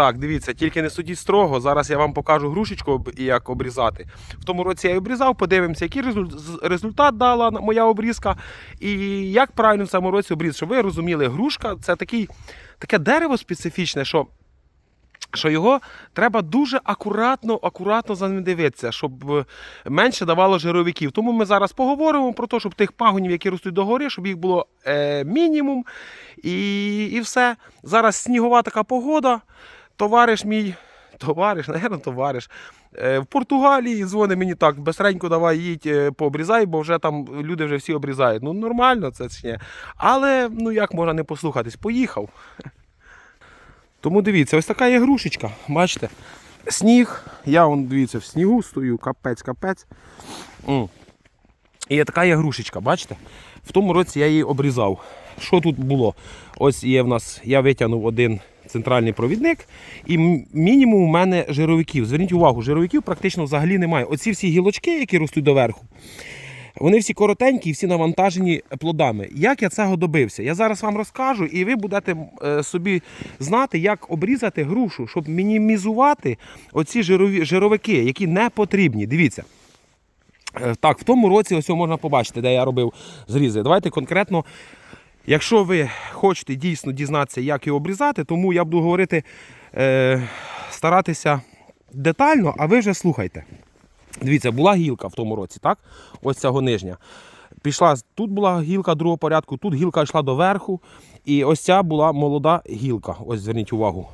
Так, дивіться, тільки не судіть строго. Зараз я вам покажу грушечку, як обрізати. В тому році я обрізав, подивимося, який результат дала моя обрізка і як правильно в цьому році обрізати. Щоб ви розуміли, грушка це такий, таке дерево специфічне, що що його треба дуже акуратно, акуратно за ним дивитися, щоб е, менше давало жировиків. Тому ми зараз поговоримо про те, щоб тих пагонів, які ростуть догори, щоб їх було е, мінімум. І, і все. Зараз снігова така погода. Товариш мій, товариш, напевно, товариш. е, В Португалії дзвонить мені так, безстренько давай їдь, е, пообрізай, бо вже там люди вже всі обрізають. Ну нормально це чи ні. Але ну як можна не послухатись? Поїхав. Тому дивіться, ось така є грушечка. Бачите? Сніг. Я вон, дивіться, в снігу стою, капець, капець. М. І така є грушечка, бачите? В тому році я її обрізав. Що тут було? Ось є в нас, я витягнув один центральний провідник, і мінімум у мене жировиків. Зверніть увагу, жировиків практично взагалі немає. Оці всі гілочки, які ростуть доверху, вони всі коротенькі і всі навантажені плодами. Як я цього добився? Я зараз вам розкажу, і ви будете е, собі знати, як обрізати грушу, щоб мінімізувати оці жировики, які не потрібні. Дивіться. Е, Так, в тому році ось можна побачити, де я робив зрізи. Давайте конкретно, якщо ви хочете дійсно дізнатися, як його обрізати, тому я буду говорити, е, старатися детально, а ви вже слухайте. Дивіться, була гілка в тому році, так? Ось цього нижня. Пішла, тут була гілка другого порядку, тут гілка йшла до верху. І ось ця була молода гілка. Ось зверніть увагу.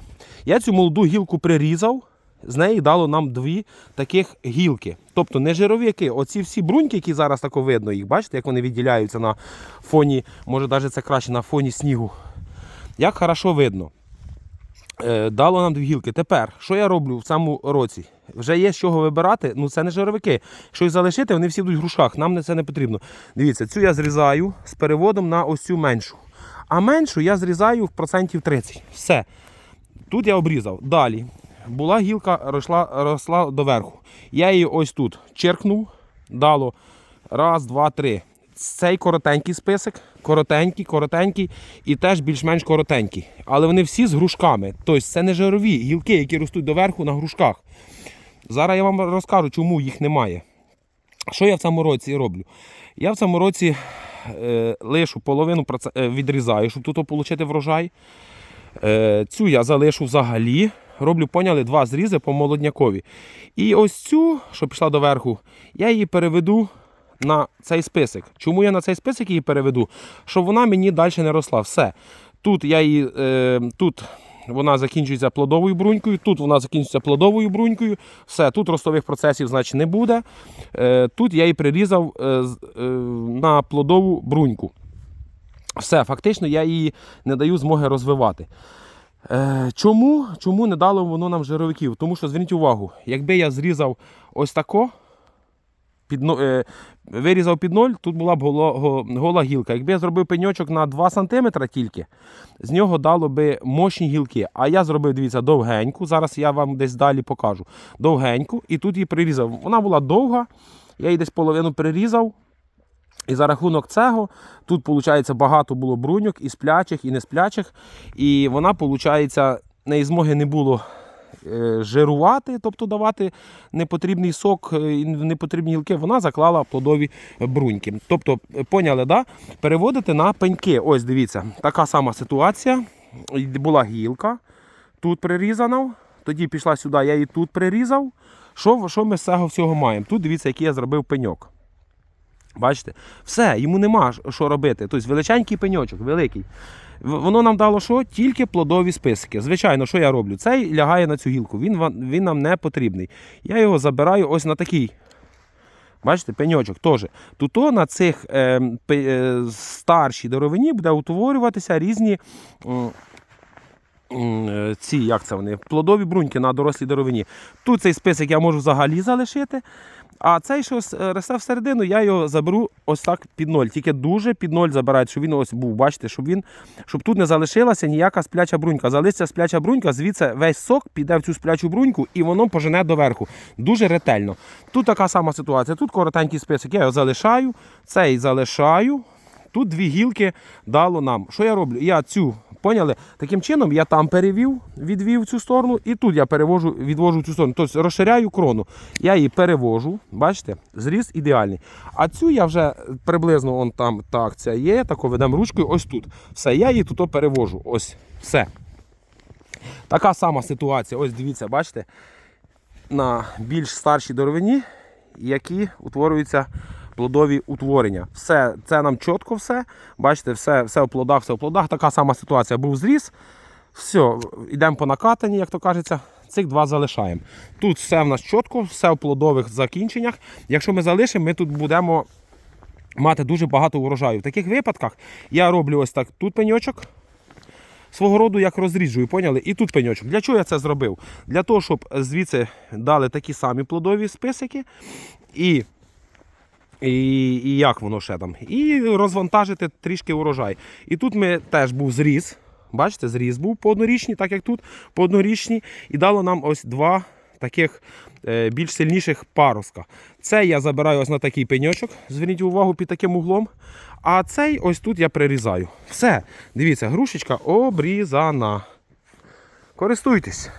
Я цю молоду гілку прирізав, з неї дало нам дві таких гілки. Тобто не жировики, оці всі бруньки, які зараз тако видно, їх бачите, як вони відділяються на фоні, може навіть це краще на фоні снігу. Як хорошо видно. Е, дало нам дві гілки. Тепер, що я роблю в цьому році? Вже є з чого вибирати, ну це не жировики. Якщо їх залишити, вони всі будуть в грушах, нам це не потрібно. Дивіться, цю я зрізаю з переводом на ось цю меншу. А меншу я зрізаю в процентів 30. Все. Тут я обрізав. Далі. Була гілка, росла, росла доверху. Я її ось тут черкнув, дало. Раз, два, три. Цей коротенький список, коротенький, коротенький і теж більш-менш коротенький. Але вони всі з грушками. Тобто це не жирові гілки, які ростуть доверху на грушках. Зараз я вам розкажу, чому їх немає. Що я в цьому році роблю? Я в цьому році е, лишу половину е, відрізаю, щоб тут отримати врожай. Е, цю я залишу взагалі. Роблю, поняли, два зрізи по молоднякові. І ось цю, що пішла доверху, я її переведу на цей список. Чому я на цей список її переведу? Щоб вона мені далі не росла. Все. Тут я її, е, тут вона закінчується плодовою брунькою, тут вона закінчується плодовою брунькою. Все, тут ростових процесів значить, не буде. Е, тут я її прирізав е, е, на плодову бруньку. Все, фактично я її не даю змоги розвивати. Е, чому? Чому не дало воно нам жировиків? Тому що зверніть увагу, якби я зрізав ось тако, під, е, вирізав під ноль, тут була б голо, го- гола гілка. Якби я зробив пеньочок на 2 см тільки, з нього дало би мощні гілки. А я зробив, дивіться, довгеньку. Зараз я вам десь далі покажу. Довгеньку, і тут її прирізав. Вона була довга, я її десь половину прирізав. І за рахунок цього тут, виходить, багато було бруньок і сплячих, і несплячих. І вона, виходить, неї змоги не було е, жирувати, тобто давати непотрібний сок, е, непотрібні гілки, вона заклала плодові бруньки. Тобто, е, поняли, да? переводити на пеньки. Ось дивіться, така сама ситуація. Була гілка, тут прирізана, тоді пішла сюди, я її тут прирізав. Що, що ми з цього всього маємо? Тут дивіться, який я зробив пеньок. Бачите? Все, йому нема що робити. Тобто величенький пеньочок, великий. Воно нам дало що? Тільки плодові списки. Звичайно, що я роблю? Цей лягає на цю гілку, він, він нам не потрібний. Я його забираю ось на такий. Бачите, пеньочок теж. Тут на цих е, е, старшій деревині буде утворюватися різні е, ці, як це вони, плодові бруньки на дорослій деревині. Тут цей список я можу взагалі залишити. А цей, що е, росте всередину, я його заберу ось так під ноль. Тільки дуже під ноль забирають, щоб він ось був, бачите, щоб він, щоб тут не залишилася ніяка спляча брунька. Залишиться спляча брунька, звідси весь сок піде в цю сплячу бруньку і воно пожене доверху. Дуже ретельно. Тут така сама ситуація. Тут коротенький список. Я його залишаю, цей залишаю. Тут дві гілки дало нам. Що я роблю? Я цю Поняли? Таким чином я там перевів, відвів цю сторону, і тут я перевожу, відвожу цю сторону. Тобто розширяю крону. Я її перевожу, бачите, зріз ідеальний. А цю я вже приблизно он там так, ця є, тако ведемо ручкою, ось тут. Все, я її тут перевожу. Ось, все. Така сама ситуація. Ось дивіться, бачите, на більш старшій деревині, які утворюються плодові утворення. Все, це нам чітко все. Бачите, все, все в плодах, все в плодах. Така сама ситуація. Був зріз. Все, йдемо по накатанні, як то кажеться. Цих два залишаємо. Тут все в нас чітко, все в плодових закінченнях. Якщо ми залишимо, ми тут будемо мати дуже багато урожаю. В таких випадках я роблю ось так тут пеньочок. Свого роду як розріджую, поняли? І тут пеньочок. Для чого я це зробив? Для того, щоб звідси дали такі самі плодові списики. І і, і як воно ще там. І розвантажити трішки урожай. І тут ми теж був зріз. Бачите, зріз був по однорічній, так як тут, по однорічній. І дало нам ось два таких е, більш сильніших паруска. Це я забираю ось на такий пеньочок. Зверніть увагу під таким углом. А цей ось тут я прирізаю. Все. Дивіться, грушечка обрізана. Користуйтесь.